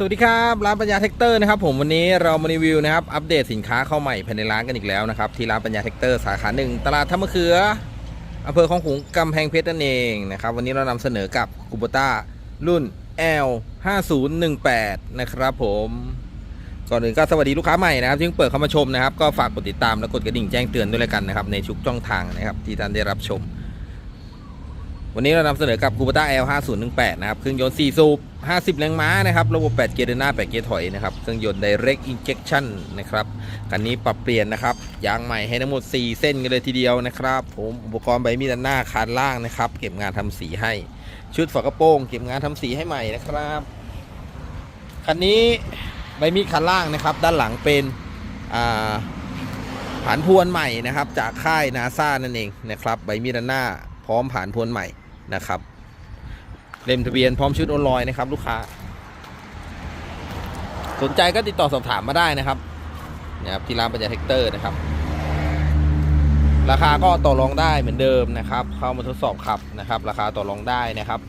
สวัสดีครับร้านปัญญาแท็กเตอร์นะครับผมวันนี้เรามารีวิวนะครับอัปเดตสินค้าเข้าใหม่ภายในร้านกันอีกแล้วนะครับที่ร้านปัญญาแท็กเตอร์สาขาหนึ่งตลาดท่ามะเขืออำเภอคลองขุงกำแพงเพชรนั่นเองนะครับวันนี้เรานำเสนอกับกูบต้ารุ่น L 5018นะครับผมก่อนอื่นก็สวัสดีลูกค้าใหม่นะครับที่เพิ่งเปิดเข้ามาชมนะครับก็ฝากกดติดตามและกดกระดิ่งแจ้งเตือนด้วยแล้วกันนะครับในทุกช่องทางนะครับที่ท่านได้รับชม วันนี้เรานำเสนอกับ Kubota L 5018นะครับ เครื่องยนต์ 4 สูบ 50 แรงม้านะครับ ระบบ 8 เกียร์เดินหน้า 8 เกียร์ถอยนะครับ เครื่องยนต์ Direct Injection นะครับ คันนี้ปรับเปลี่ยนนะครับ ยางใหม่ให้ทั้งหมด 4 เส้นกันเลยทีเดียวนะครับ ผม อุปกรณ์ใบมีดด้านหน้า คานล่างนะครับ เก็บงานทำสีให้ ชุดฝากระโปรง เก็บงานทำสีให้ใหม่นะครับ คันนี้ใบมีดคันล่างนะครับ ด้านหลังเป็นอ่าผานพวนใหม่นะครับ จากค่ายนาซ่านั่นเองนะครับ ใบมีดด้านหน้าพร้อมผ่านพวนใหม่ นะครับเล่มทะเบียนพร้อมชุดโอนลอยนะครับ ลูกค้า สนใจก็ติดต่อสอบถามมาได้นะครับนะครับที่ร้านปัญญาเทคเตอร์นะครับ ราคาก็ต่อรองได้เหมือนเดิมนะครับ เข้ามาทดสอบขับนะครับ ราคาต่อรองได้นะครับ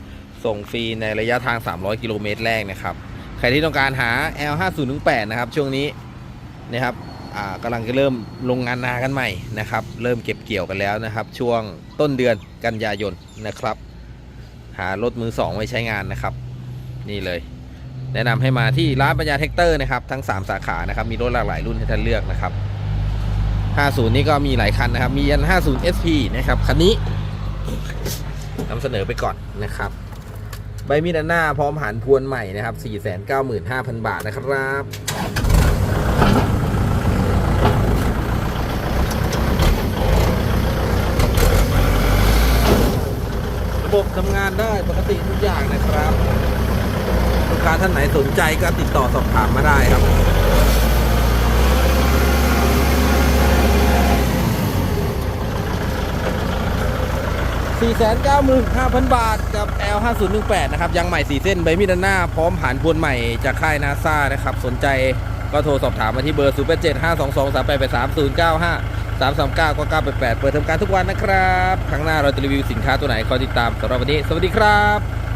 ส่งฟรีในระยะทาง 300 กิโลเมตรแรกนะครับ ใครที่ต้องการหา L 5 0 1 8นะครับ ช่วงนี้นะครับกำลังจะเริ่มลงงานนากันใหม่นะครับ เริ่มเก็บเกี่ยวกันแล้วนะครับ ช่วงต้นเดือนกันยายนนะครับ หารถมือสองไว้ใช้งานนะครับ นี่เลย แนะนำให้มาที่ร้านปัญญาเทคเตอร์นะครับทั้ง 3 สาขานะครับมีรถหลากหลายรุ่นให้ท่านเลือกนะครับ 50 นี่ก็มีหลายคันนะครับ มียัน 50 SP นะครับคันนี้นำเสนอไปก่อนนะครับใบมีดหน้าพร้อมหันพวนใหม่นะครับ 495,000 บาทนะครับ ระบบทำงานได้ปกติทุกอย่างนะครับ ลูกค้าท่านไหนสนใจก็ติดต่อสอบถามมาได้ครับ495,000 บาทกับ L 5018นะครับ ยังใหม่ 4 เส้นใบมีดด้านหน้า พร้อมผ่านพวนใหม่จากค่ายนาซานะครับ สนใจก็โทรสอบถามมาที่เบอร์ 0 8 7 5 2 2 3 8 8 3 0 9 5 3 3 9 9 9 8 8 เปิดทำการทุกวันนะครับ ครั้งหน้าเราจะรีวิวสินค้าตัวไหนคอยติดตามสำหรับวันนี้ สวัสดีครับ